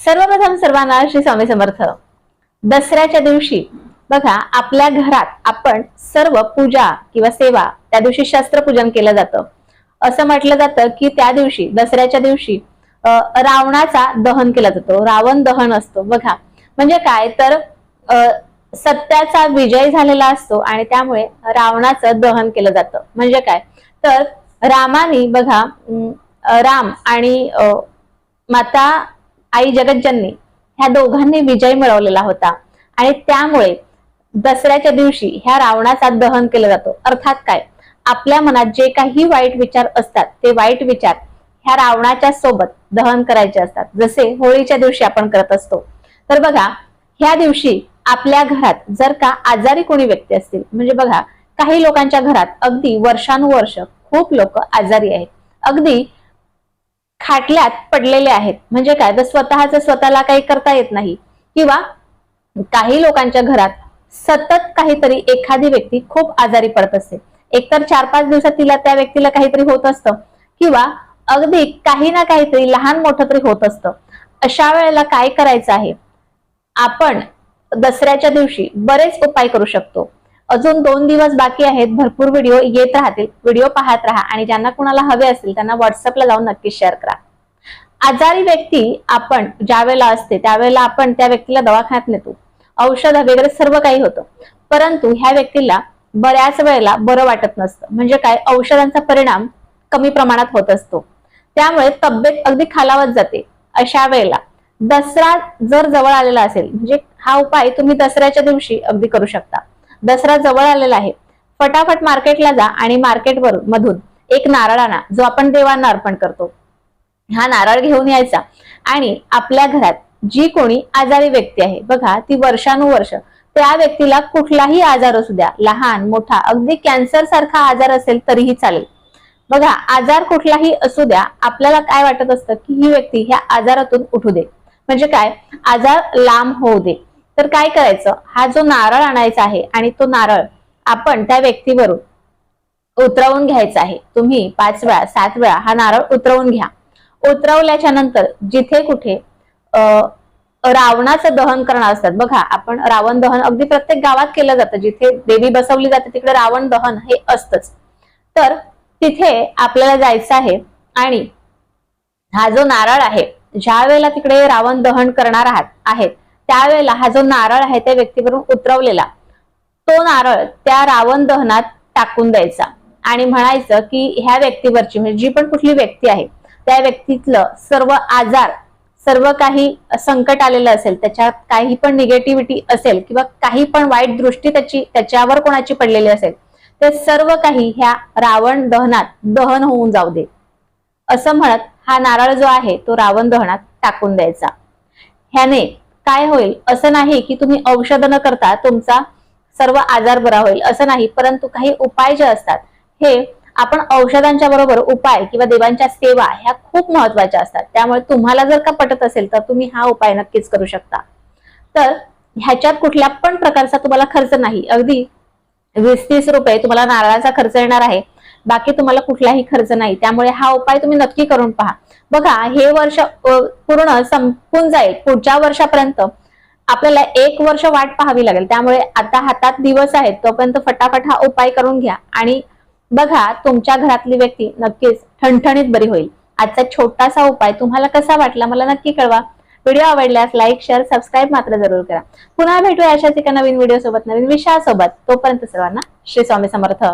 सर्वप्रथम सर्वांना श्री स्वामी समर्थ. दसऱ्याच्या दिवशी बघा आपल्या घरात आपण सर्व पूजा किंवा सेवा त्या दिवशी शस्त्रपूजन केलं जातं. असं म्हटलं जातं की त्या दिवशी दसऱ्याच्या दिवशी रावणाचा दहन केला जातो. रावण दहन असतो. बघा म्हणजे काय? तर अं, सत्याचा विजय झालेला असतो आणि त्यामुळे रावणाचं दहन केलं जातं. म्हणजे काय? तर रामाने बघा राम आणि अं, माता आई जगज्जननी ह्या दोघांनी विजय मिळवलेला होता. आणि त्यामुळे दसऱ्याच्या दिवशी ह्या रावणाचा दहन केला जातो. अर्थात काय? आपल्या मनात जे काही वाईट विचार असतात ते वाईट विचार ह्या रावणाच्या सोबत दहन करायचे असतात. जसे होळीच्या दिवशी आपण करत असतो. तर बघा ह्या दिवशी आपल्या घरात जर का आजारी कोणी व्यक्ती असतील म्हणजे बघा काही लोकांच्या घरात अगदी वर्षानुवर्ष खूप लोक आजारी आहेत. अगदी खाटल्यात पडलेले आहेत. म्हणजे काय? तर स्वतःच स्वतःला काही करता येत नाही. किंवा काही लोकांच्या घरात सतत काहीतरी एखादी व्यक्ती खूप आजारी पडत असते. एकतर चार पाच दिवसात तिला त्या व्यक्तीला काहीतरी होत असतं. किंवा अगदी काही ना काहीतरी लहान मोठं तरी होत असतं. अशा वेळेला काय करायचं आहे? आपण दसऱ्याच्या दिवशी बरेच उपाय करू शकतो. अजून दोन दिवस बाकी आहेत भरपूर व्हिडिओ येत राहतील. व्हिडिओ पाहत राहा आणि ज्यांना कुणाला हवे असतील त्यांना व्हॉट्सअपला जाऊन नक्की शेअर करा. आजारी व्यक्ती आपण ज्या वेळेला असते त्यावेळेला आपण त्या व्यक्तीला दवाखान्यात नेतो. औषध वगैरे सर्व काही होतं. परंतु ह्या व्यक्तीला बऱ्याच वेळेला बरं वाटत नसतं. म्हणजे काय? औषधांचा परिणाम कमी प्रमाणात होत असतो. त्यामुळे तब्येत अगदी खालावत जाते. अशा वेळेला दसरा जर जवळ आलेला असेल म्हणजे हा उपाय तुम्ही दसऱ्याच्या दिवशी अगदी करू शकता. दसरा जवळ आलेला आहे. फटाफट मार्केटला जा आणि मार्केटवर मधून एक नारळ आणा जो आपण देवांना अर्पण करतो. हा नारळ घेऊन यायचा. आणि आपल्या घरात जी कोणी आजारी व्यक्ती आहे बघा ती वर्षानुवर्ष त्या व्यक्तीला कुठलाही आजार असू द्या लहान मोठा अगदी कॅन्सर सारखा आजार असेल तरीही चालेल. बघा आजार कुठलाही असू द्या आपल्याला काय वाटत असतं की ही व्यक्ती ह्या आजारातून उठू दे. म्हणजे काय? आजार लांब होऊ दे. तर काय करायचं? हा जो नारळ आणायचा आहे आणि तो नारळ आपण त्या व्यक्तीवरून उतरवून घ्यायचा आहे. तुम्ही पाच वेळा सात वेळा हा नारळ उतरवून घ्या. उतरवल्याच्या नंतर जिथे कुठे रावणाचं दहन करणार असतात. बघा आपण रावण दहन अगदी प्रत्येक गावात केलं जातं. जिथे देवी बसवली जाते तिकडे रावण दहन हे असतच. तर तिथे आपल्याला जायचं आहे आणि हा जो नारळ आहे ज्या वेळेला तिकडे रावण दहन करणार आहात आहेत त्यावेळेला हा जो नारळ आहे त्या व्यक्तीवरून उतरवलेला तो नारळ त्या रावण दहनात टाकून द्यायचा. आणि म्हणायचं की ह्या व्यक्तीवरची म्हणजे जी पण कुठली व्यक्ती आहे त्या व्यक्तीतलं सर्व आजार सर्व काही संकट आलेलं असेल त्याच्यात काही पण निगेटिव्हिटी असेल किंवा काही पण वाईट दृष्टी त्याची त्याच्यावर कोणाची पडलेली असेल ते सर्व काही ह्या रावण दहनात दहन होऊन जाऊ दे. असं म्हणत हा नारळ जो आहे तो रावण दहनात टाकून द्यायचा. ह्याने काय होईल? असं नाही की तुम्ही औषध न करता तुमचा सर्व आजार बरा होईल. असं नाही. परंतु काही उपाय जे असतात हे आपण औषधांच्या बरोबर उपाय किंवा देवांच्या सेवा ह्या खूप महत्त्वाच्या असतात. त्यामुळे तुम्हाला जर का पटत असेल तर तुम्ही हा उपाय नक्कीच करू शकता. तर ह्याच्यात कुठल्या पण प्रकारचा तुम्हाला खर्च नाही. अगदी वीस तीस रुपये तुम्हाला नारळाचा खर्च येणार आहे. बाकी तुम्हाला कुठलाही खर्च नाही. त्यामुळे हा उपाय तुम्ही नक्की करून पहा. बघा हे वर्ष पूर्ण संपून जाईल. पुढच्या वर्षापर्यंत आपल्याला एक वर्ष वाट पाहावी लागेल. त्यामुळे आता हातात दिवस आहेत तोपर्यंत फटाफट हा उपाय करून घ्या. आणि बघा तुमच्या घरातली व्यक्ती नक्कीच ठणठणीत बरी होईल. आजचा छोटासा उपाय तुम्हाला कसा वाटला मला नक्की कळवा. व्हिडिओ आवडल्यास लाईक शेअर सबस्क्राईब मात्र जरूर करा. पुन्हा भेटूया अशाच एका नवीन व्हिडिओ सोबत नवीन विषयासोबत. तोपर्यंत सर्वांना श्री स्वामी समर्थ.